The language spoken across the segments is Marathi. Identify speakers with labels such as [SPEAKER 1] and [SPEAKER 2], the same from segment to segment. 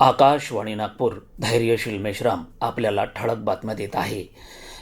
[SPEAKER 1] आकाशवाणी नागपूर धैर्यशील मेश्राम आपल्याला ठळक बातम्या देत आहे.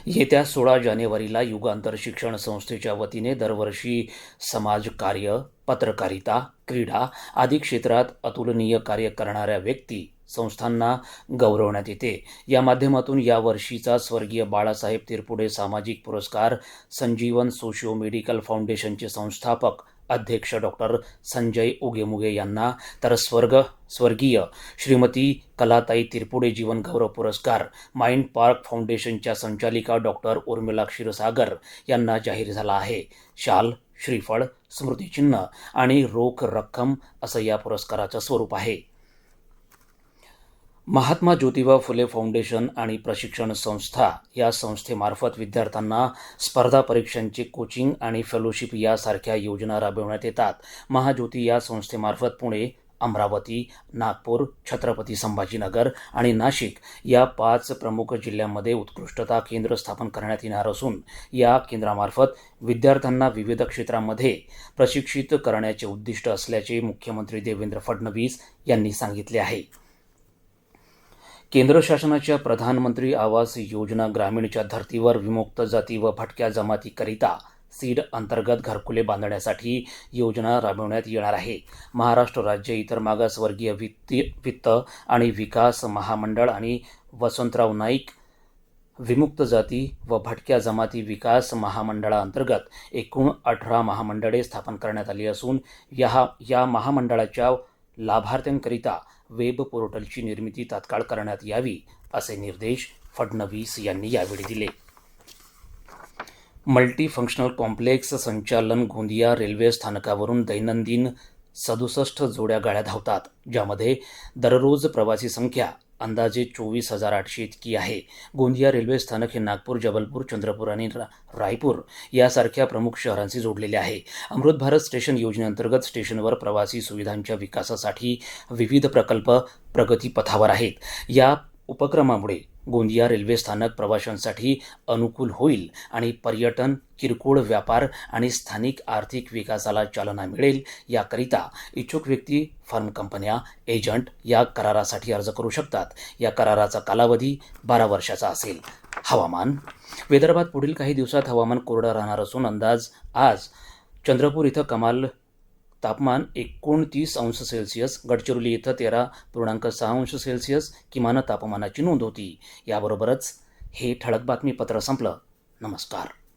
[SPEAKER 1] येत्या सोळा जानेवारीला युगांतर शिक्षण संस्थेच्या वतीने दरवर्षी समाजकार्य पत्रकारिता क्रीडा आदी क्षेत्रात अतुलनीय कार्य करणाऱ्या व्यक्ती संस्थांना गौरवण्यात येते. या माध्यमातून या वर्षीचा स्वर्गीय बाळासाहेब तिरपुडे सामाजिक पुरस्कार संजीवन सोशिओ मेडिकल फाउंडेशनचे संस्थापक अध्यक्ष डॉक्टर संजय उगेमुगे यांना तर स्वर्ग स्वर्गीय श्रीमती कलाताई तिरपुडे जीवन गौरव पुरस्कार माइंड पार्क फाउंडेशनच्या संचालिका डॉक्टर उर्मिला क्षीरसागर यांना जाहीर झाला आहे. शाल श्रीफळ स्मृतिचिन्ह आणि रोख रक्कम असं या पुरस्काराचं स्वरूप आहे. महात्मा ज्योतिबा फुले फाउंडेशन आणि प्रशिक्षण संस्था या संस्थेमार्फत विद्यार्थ्यांना स्पर्धा परीक्षांची कोचिंग आणि फेलोशिप यासारख्या योजना राबविण्यात येतात. महाज्योती या संस्थेमार्फत पुणे अमरावती नागपूर छत्रपती संभाजीनगर आणि नाशिक या पाच प्रमुख जिल्ह्यांमध्ये उत्कृष्टता केंद्र स्थापन करण्यात येणार असून या केंद्रामार्फत विद्यार्थ्यांना विविध क्षेत्रामध्ये प्रशिक्षित करण्याचे उद्दिष्ट असल्याचे मुख्यमंत्री देवेंद्र फडणवीस यांनी सांगितले आहे. केंद्र शासनाच्या प्रधानमंत्री आवास योजना ग्रामीणच्या धर्तीवर विमुक्त जाती व भटक्या जमातीकरिता सीड अंतर्गत घरकुले बांधण्यासाठी योजना राबवण्यात येणार आहे. महाराष्ट्र राज्य इतर मागासवर्गीय वित्त वित्त आणि विकास महामंडळ आणि वसंतराव नाईक विमुक्त जाती व भटक्या जमाती विकास महामंडळाअंतर्गत एकूण अठरा महामंडळे स्थापन करण्यात आली असून या या महामंडळाच्या लाभार्थ्यांकरिता वेब पोर्टलची निर्मिती तात्काळ करण्यात यावी असे निर्देश फडणवीस यांनी यावेळी दिले. मल्टी फंक्शनल कॉम्प्लेक्स संचालन गोंदिया रेल्वे स्थानकावरून दैनंदिन सदुसष्ट जोड्या गाड्या धावतात ज्यामध्ये दररोज प्रवासी संख्या अंदाजे चोवीस हजार आठशे इतकी आहे. गोंदिया रेल्वे स्थानक हे नागपूर जबलपूर चंद्रपूर आणि रा रायपूर यासारख्या प्रमुख शहरांशी जोडलेले आहे. अमृत भारत स्टेशन योजनेअंतर्गत स्टेशनवर प्रवासी सुविधांच्या विकासासाठी विविध प्रकल्प प्रगतीपथावर आहेत. या उपक्रमामुळे गोंदिया रेल्वे स्थानक प्रवाशांसाठी अनुकूल होईल आणि पर्यटन किरकोळ व्यापार आणि स्थानिक आर्थिक विकासाला चालना मिळेल याकरिता इच्छुक व्यक्ती फर्म कंपन्या एजंट या करारासाठी अर्ज करू शकतात. या कराराचा कालावधी बारा वर्षाचा असेल. हवामान. विदर्भात पुढील काही दिवसात हवामान कोरडं राहणार असून अंदाज आज चंद्रपूर इथं कमाल तापमान एकोणतीस अंश सेल्सिअस गडचिरोली इथं तेरा पूर्णांक सहा अंश सेल्सिअस किमान तापमानाची नोंद होती. याबरोबरच हे ठळक बातमीपत्र संपलं. नमस्कार.